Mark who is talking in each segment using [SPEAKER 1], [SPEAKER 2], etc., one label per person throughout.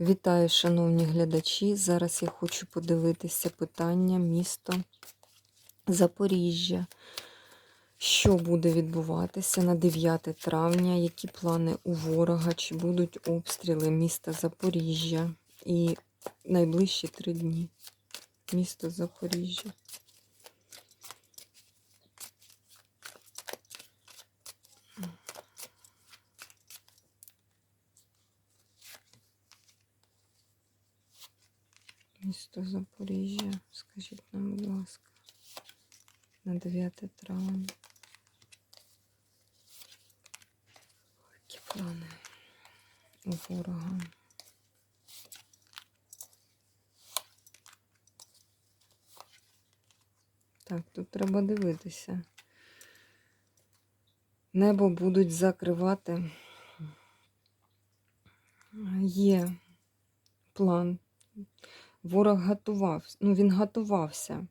[SPEAKER 1] Вітаю, шановні глядачі. Зараз я хочу подивитися питання місто Запоріжжя. Що буде відбуватися на 9 травня? Які плани у ворога? Чи будуть обстріли міста Запоріжжя? І найближчі три дні. Місто Запоріжжя. Місто Запоріжжя, скажіть нам, будь ласка, на 9 травня. Які плани у ворога? Так, тут треба дивитися. Небо будуть закривати. Є план ворог готувався, ну він готувався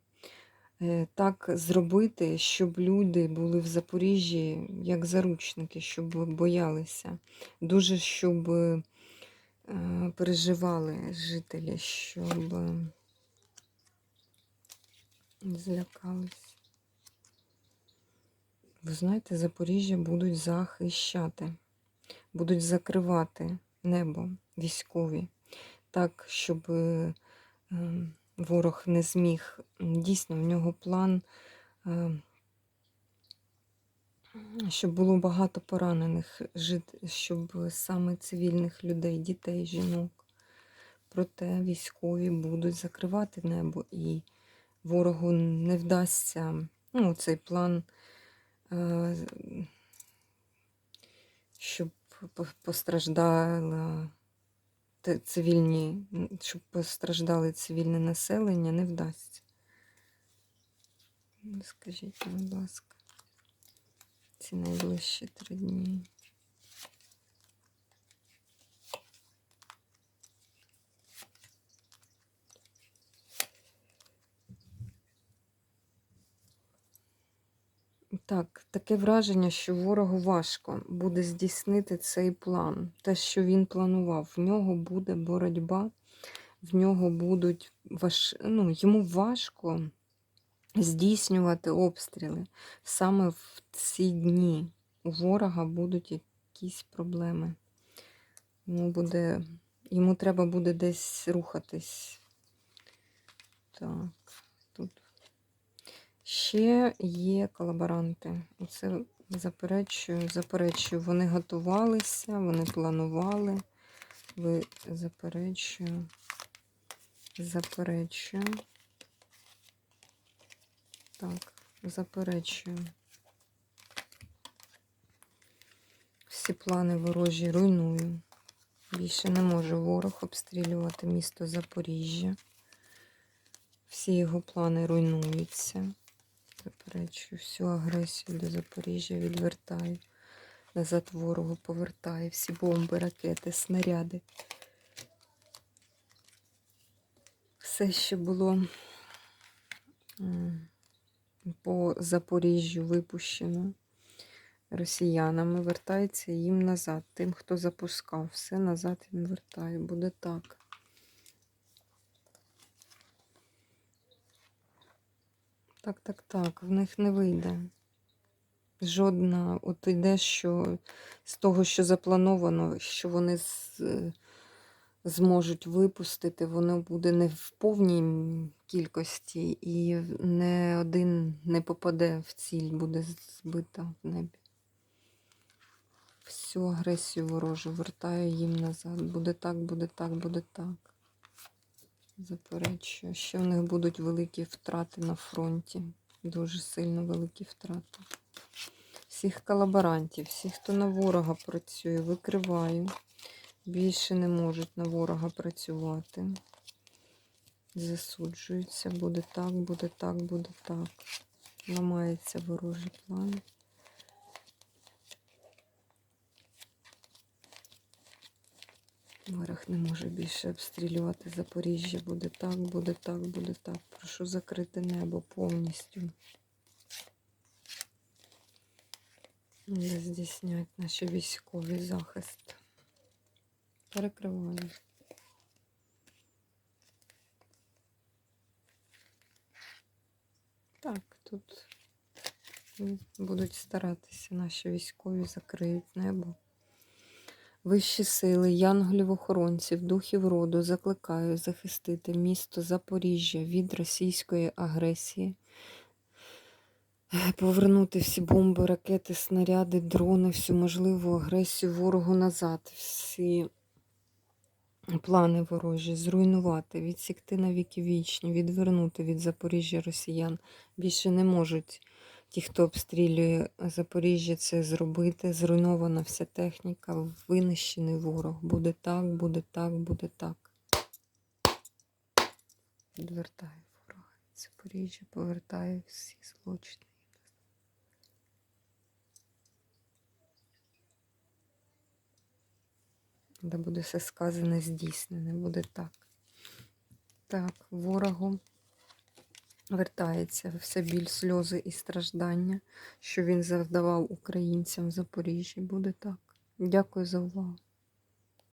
[SPEAKER 1] е, так зробити, щоб люди були в Запоріжжі як заручники, щоб боялися. Дуже щоб е, переживали жителі, щоб е, злякались. Ви знаєте, Запоріжжя будуть захищати, будуть закривати небо військові, так, щоб ворог не зміг. Дійсно, в нього план, ем, щоб було багато поранених, щоб саме цивільних людей, дітей, жінок. Проте військові будуть закривати небо і ворогу не вдасться ну, цей план, е, щоб постраждала цивільні, щоб постраждали цивільне населення, не вдасться. Ну, скажіть, будь ласка, ці найближчі три дні. Так, таке враження, що ворогу важко буде здійснити цей план. Те, що він планував, в нього буде боротьба, в нього будуть важ... ну, йому важко здійснювати обстріли. Саме в ці дні у ворога будуть якісь проблеми. Йому буде, йому треба буде десь рухатись. Так. Ще є колаборанти. Оце заперечую, заперечую. Вони готувалися, вони планували. Ви заперечую, заперечую. Так, заперечую. Всі плани ворожі руйную. Більше не може ворог обстрілювати місто Запоріжжя. Всі його плани руйнуються. Заперечую, всю агресію до Запоріжжя відвертаю. Назад ворогу повертаю всі бомби, ракети, снаряди. Все, що було по Запоріжжю випущено росіянами, вертається їм назад. Тим, хто запускав, все назад їм вертаю. Буде так. Так, так, так, в них не вийде. Жодна, от йде, що з того, що заплановано, що вони з, зможуть випустити, воно буде не в повній кількості, і не один не попаде в ціль, буде збита в небі. Всю агресію ворожу вертаю їм назад. Буде так, буде так, буде так. Заперечую, що в них будуть великі втрати на фронті. Дуже сильно великі втрати. Всіх колаборантів, всіх, хто на ворога працює, викриваю. Більше не можуть на ворога працювати. Засуджуються, буде так, буде так, буде так. Ламається ворожий план. Ворог не може більше обстрілювати Запоріжжя. Буде так, буде так, буде так. Прошу закрити небо повністю. Не здійснять наші військовий захист. Перекриваю. Так, тут будуть старатися наші військові закриють небо. Вищі сили, янголів-охоронців, духів роду закликаю захистити місто Запоріжжя від російської агресії, повернути всі бомби, ракети, снаряди, дрони, всю можливу агресію ворогу назад, всі плани ворожі, зруйнувати, відсікти на віки вічні, відвернути від Запоріжжя росіян. Більше не можуть ті, хто обстрілює Запоріжжя, це зробити. Зруйнована вся техніка, винищений ворог. Буде так, буде так, буде так. Відвертаю ворога. Запоріжжя повертаю всі злочини. Де буде все сказане, здійснене, буде так. Так, ворогу вертається все біль, сльози і страждання, що він завдавав українцям в Запоріжжі. Буде так. Дякую за увагу.